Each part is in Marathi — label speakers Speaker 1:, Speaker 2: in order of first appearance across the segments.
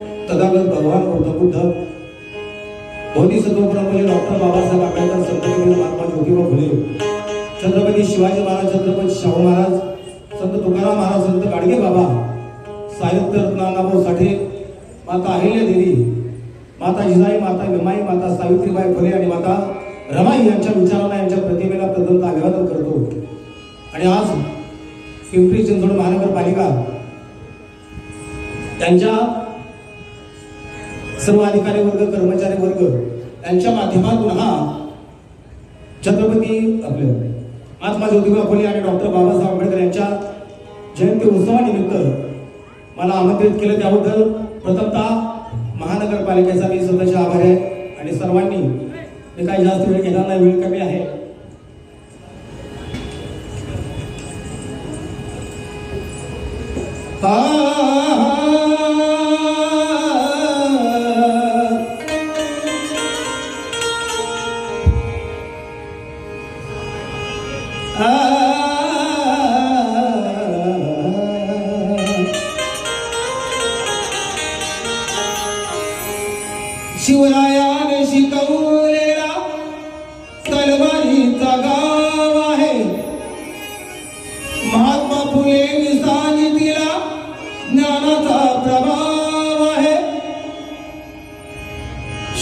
Speaker 1: तथागत भगवान गौतम बुद्ध बोधिसत्व डॉक्टर बाबासाहेब आंबेडकर संत महात्मा ज्योतिबा फुले छत्रपती शिवाजी महाराज छत्रपती शाहू महाराज संत तुकाराम महाराज संत गाडगे बाबा साहित्य रत्नानाभाऊ साठे माता अहिल्या देवी माता जिजाई माता विमाई माता सावित्रीबाई फुले आणि माता रमाई यांच्या विचारांना यांच्या प्रतिमेला तदंत अभिवादन करतो. आणि आज पिंपरी चिंचवड महानगरपालिका त्यांच्या सर्व अधिकारी वर्ग कर्मचारी वर्ग यांच्या माध्यमातून हा छत्रपती आपले महात्मा ज्योतिबा फुले आणि डॉक्टर बाबासाहेब आंबेडकर यांच्या जयंती उत्सवानिमित्त मला आमंत्रित केलं. त्याबद्दल प्रथमतः महानगरपालिकेचा मी स्वतःचे आभार आहे आणि सर्वांनी मी काही जास्त वेळ घेणार नाही वेळ कमी आहे. हा! शिवरायाने शिकवलेला तलवारीचा गाव आहे. महात्मा फुले सांगितला ज्ञानाचा प्रभाव आहे.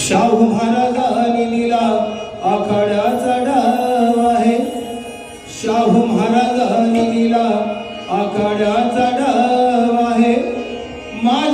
Speaker 1: शाहू महाराजांनी दिला आखाड्याचा डाव आहे. शाहू महाराजांनी दिला आखाड्याचा डाव आहे. माझ्या